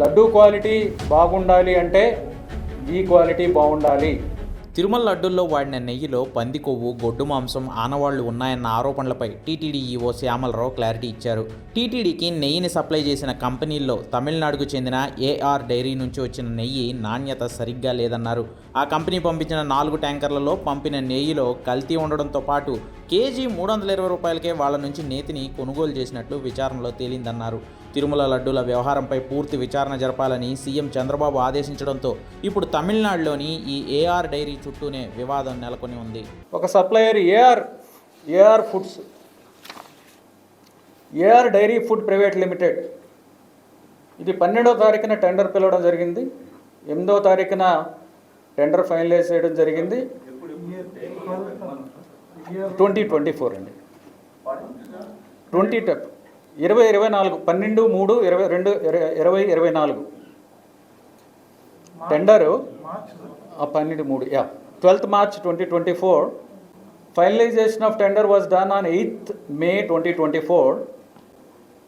Laddu quality బాగుండాలి అంటే ఈ క్వాలిటీ బాగుండాలి. తిరుమల లడ్డూల్లో వాడిన నెయ్యిలో పంది కొవ్వు గొడ్డు మాంసం ఆనవాళ్ళు ఉన్నాయన్న ఆరోపణలపై టీటీడీ ఈవో శ్యామలరావు క్లారిటీ ఇచ్చారు. టీటీడీకి నెయ్యిని సప్లై చేసిన కంపెనీల్లో తమిళనాడుకు చెందిన ఏఆర్ డైరీ నుంచి వచ్చిన నెయ్యి నాణ్యత సరిగ్గా లేదన్నారు. ఆ కంపెనీ పంపించిన నాలుగు ట్యాంకర్లలో పంపిన నెయ్యిలో కల్తీ ఉండడంతో పాటు కేజీ మూడు వందల ఇరవై రూపాయలకే వాళ్ళ నుంచి నేతిని కొనుగోలు చేసినట్లు విచారణలో తేలిందన్నారు. తిరుమల లడ్డూల వ్యవహారంపై పూర్తి విచారణ జరపాలని సీఎం చంద్రబాబు ఆదేశించడంతో ఇప్పుడు తమిళనాడులోని ఈ ఏఆర్ డైరీ చుట్టూనే వివాదం నెలకొని ఉంది. ఒక supplier AR AR foods AR dairy food private limited ఇది పన్నెండో తారీఖున టెండర్ పిలవడం జరిగింది. ఎనిమిదో తారీఖున టెండర్ ఫైనలైజ్ చేయడం జరిగింది. ట్వంటీ ట్వంటీ ఫోర్ అండి. ట్వంటీ టెప్ ఇరవై ఇరవై నాలుగు పన్నెండు మూడు ఇరవై రెండు ఇరవై- ఇరవై నాలుగు. టెండరు? పన్నెండు మూడు yeah. Twelfth March twenty twenty four finalization of tender was done on eighth May twenty twenty four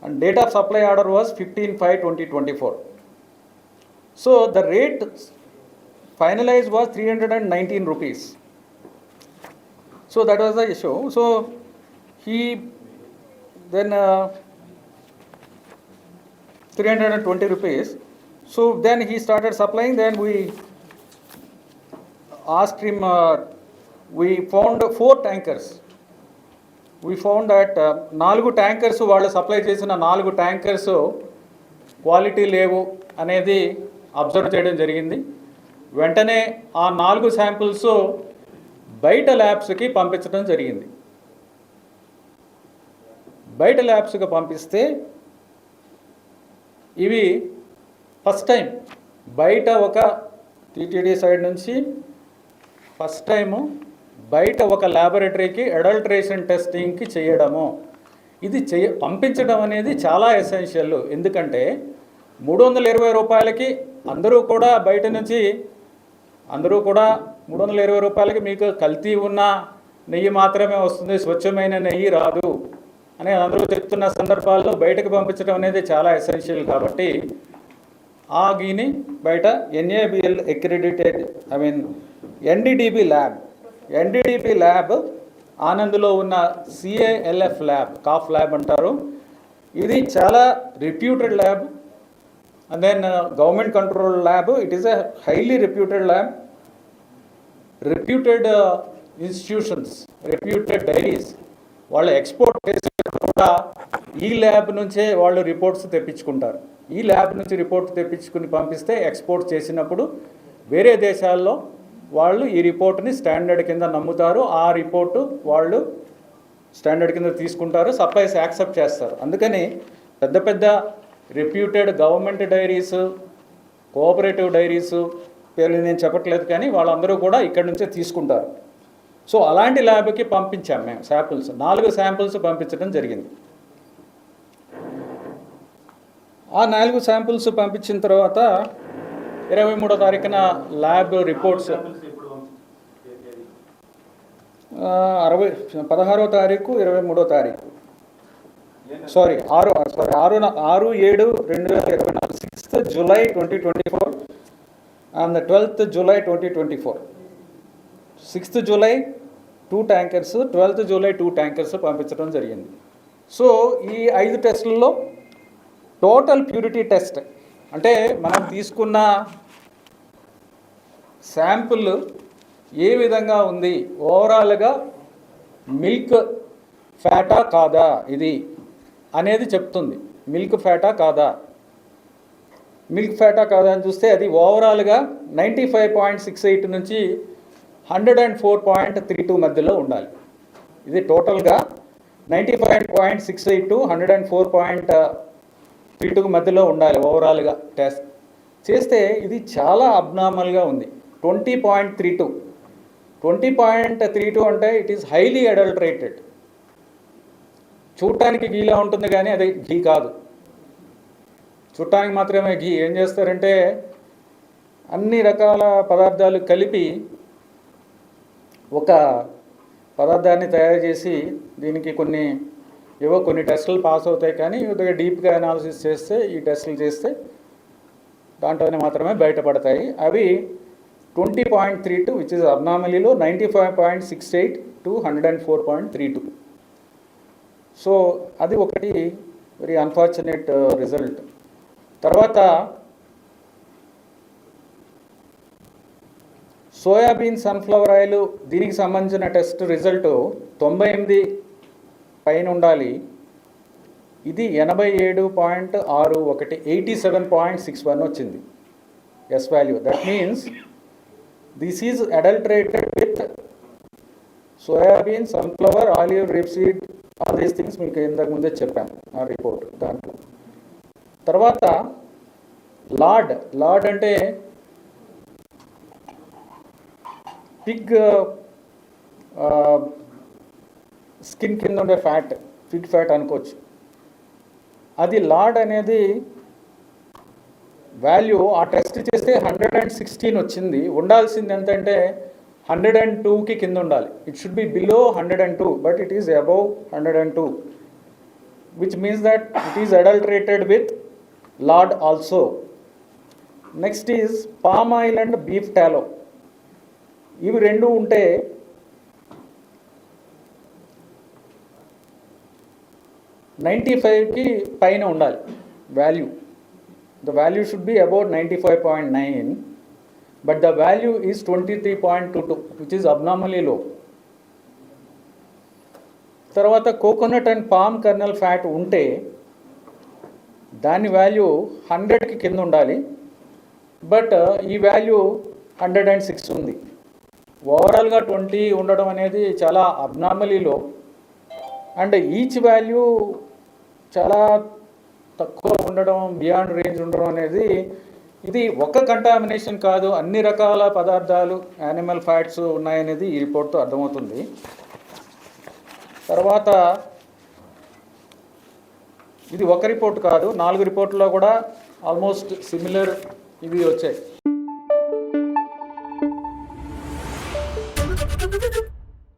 and date of supply order was fifteen five twenty twenty four so the rate finalize was three hundred and nineteen rupees. So that was the issue. So he then 320 rupees. So then he started supplying, then we asked him, uh, we found four tankers. We found that uh, నాలుగు tankers వాళ్ళు supply చేసిన నాలుగు tankers quality లేవు అనేది observe చేయడం జరిగింది వెంటనే ఆ నాలుగు శాంపిల్స్ బయట ల్యాబ్స్కి పంపించడం జరిగింది బయట ల్యాబ్స్కి పంపిస్తే ఇవి ఫస్ట్ టైం. బయట ఒక టీటీడీ సైడ్ నుంచి ఫస్ట్ టైము బయట ఒక ల్యాబొరేటరీకి అడల్ట్రేషన్ టెస్టింగ్కి చేయడము. ఇది చేయ పంపించడం అనేది చాలా ఎసెన్షియల్. ఎందుకంటే మూడు వందల ఇరవై రూపాయలకి అందరూ కూడా బయట నుంచి అందరూ కూడా మూడు వందల ఇరవై రూపాయలకి మీకు కల్తీ ఉన్న నెయ్యి మాత్రమే వస్తుంది స్వచ్ఛమైన నెయ్యి రాదు. అని అందరూ చెప్తున్న సందర్భాల్లో బయటకు పంపించడం అనేది చాలా ఎసెన్షియల్ కాబట్టి ఆ గీని బయట NABL accredited I mean NDDB lab NDDB lab ఆనంద్లో ఉన్న సిఏఎల్ఎఫ్ ల్యాబ్ కాఫ్ ల్యాబ్ అంటారు. ఇది చాలా reputed lab and then government control lab it is a highly reputed lab reputed institutions reputed dairies వాళ్ళు ఎక్స్పోర్ట్ చేసే కూడా ఈ ల్యాబ్ నుంచే వాళ్ళు రిపోర్ట్స్ తెప్పించుకుంటారు. ఈ ల్యాబ్ నుంచి రిపోర్ట్ తెప్పించుకుని పంపిస్తే ఎక్స్పోర్ట్ చేసినప్పుడు వేరే దేశాల్లో వాళ్ళు ఈ రిపోర్ట్ని స్టాండర్డ్ కింద నమ్ముతారు. ఆ రిపోర్టు వాళ్ళు స్టాండర్డ్ కింద తీసుకుంటారు. సప్లైస్ యాక్సెప్ట్ చేస్తారు. అందుకని పెద్ద పెద్ద reputed government dairies cooperative dairies పేర్లు నేను చెప్పట్లేదు కానీ వాళ్ళందరూ కూడా ఇక్కడి నుంచే తీసుకుంటారు. సో అలాంటి ల్యాబ్కి పంపించాం మేము శాంపిల్స్. నాలుగు శాంపిల్స్ పంపించడం జరిగింది. ఆ నాలుగు శాంపిల్స్ పంపించిన తర్వాత ఇరవై మూడో తారీఖున ల్యాబ్ రిపోర్ట్స్. అరవై పదహారో తారీఖు ఇరవై మూడో తారీఖు. సారీ ఆరు సారీ ఆరు ఆరు ఏడు రెండు వేల ఇరవై నాలుగు sixth July twenty twenty four and twelfth July twenty twenty four sixth July two tankers twelfth July two tankers పంపించడం జరిగింది. సో ఈ ఐదు టెస్టుల్లో టోటల్ ప్యూరిటీ టెస్ట్ అంటే మనం తీసుకున్న శాంపుల్ ఏ విధంగా ఉంది? ఓవరాల్గా మిల్క్ ఫ్యాటా కాదా ఇది అనేది చెప్తుంది. మిల్క్ ఫ్యాటా కాదా? మిల్క్ ఫ్యాటా కాదా అని చూస్తే అది ఓవరాల్గా ninety five point six eight నుంచి hundred and four point three two మధ్యలో ఉండాలి. ఇది టోటల్గా ninety five point six eight to hundred and four point three two మధ్యలో ఉండాలి ఓవరాల్గా టెస్ట్. చేస్తే ఇది చాలా అబ్నార్మల్గా ఉంది. Twenty point three two. Twenty point three two అంటే ఇట్ ఈస్ హైలీ అడల్టరేటెడ్. చూడటానికి గీలా ఉంటుంది కానీ అది ఘీ కాదు. చూడటానికి మాత్రమే ఘీ ఏం చేస్తారంటే అన్ని రకాల పదార్థాలు కలిపి ఒక పదార్థాన్ని తయారు చేసి దీనికి కొన్ని ఏవో కొన్ని టెస్టులు పాస్ అవుతాయి కానీ కొద్దిగా డీప్గా అనాలిసిస్ చేస్తే ఈ టెస్టులు చేస్తే దాంట్లోనే మాత్రమే బయటపడతాయి. అవి twenty point three two which is అబ్నామలీలో ninety five point six eight to hundred and four point three two. So అది ఒకటి వెరీ అన్ఫార్చునేట్ రిజల్ట్ తర్వాత సోయాబీన్ సన్ఫ్లవర్ ఆయిల్ దీనికి సంబంధించిన టెస్ట్ రిజల్ట్ తొంభై ఎనిమిది పైన ఉండాలి. ఇది ఎనభై ఏడు పాయింట్ ఆరు ఒకటి eighty seven point six one వచ్చింది. S value that means this is adulterated with soybean sunflower olive rapeseed all these things మీకు ఇంతకు ముందే చెప్పాను ఆ రిపోర్ట్ దాంట్లో. తర్వాత లార్డ్ లార్డ్ అంటే పిగ్ స్కిన్ కింద ఉండే ఫ్యాట్ ఫిగ్ ఫ్యాట్ అనుకోవచ్చు. అది లార్డ్ అనేది వాల్యూ ఆ టెస్ట్ చేస్తే హండ్రెడ్ అండ్ సిక్స్టీన్ వచ్చింది. ఉండాల్సింది ఎంతంటే హండ్రెడ్ అండ్ టూకి కింద ఉండాలి. It should be below hundred and two but it is above hundred and two which means that it is adulterated with lard also next is palm oil and beef tallow ఇవి రెండు ఉంటే ninety ఫైవ్కి పైన ఉండాలి value. The value should be about ninety five point nine but the value is twenty three point two two which is abnormally లో తర్వాత coconut and palm kernel fat ఉంటే దాని వాల్యూ హండ్రెడ్కి కింద ఉండాలి బట్ uh, ఈ వాల్యూ హండ్రెడ్ అండ్ సిక్స్ ఉంది. ఓవరాల్గా ట్వంటీ ఉండడం అనేది చాలా అబ్నార్మలీలో. అండ్ ఈచ్ వాల్యూ చాలా తక్కువ ఉండడం బియాండ్ రేంజ్ ఉండడం అనేది ఇది ఒక కంటామినేషన్ కాదు అన్ని రకాల పదార్థాలు యానిమల్ ఫ్యాట్స్ ఉన్నాయనేది ఈ రిపోర్ట్తో అర్థమవుతుంది. తర్వాత ఇది ఒక రిపోర్ట్ కాదు నాలుగు రిపోర్ట్లో కూడా ఆల్మోస్ట్ సిమిలర్ ఇవి వచ్చాయి.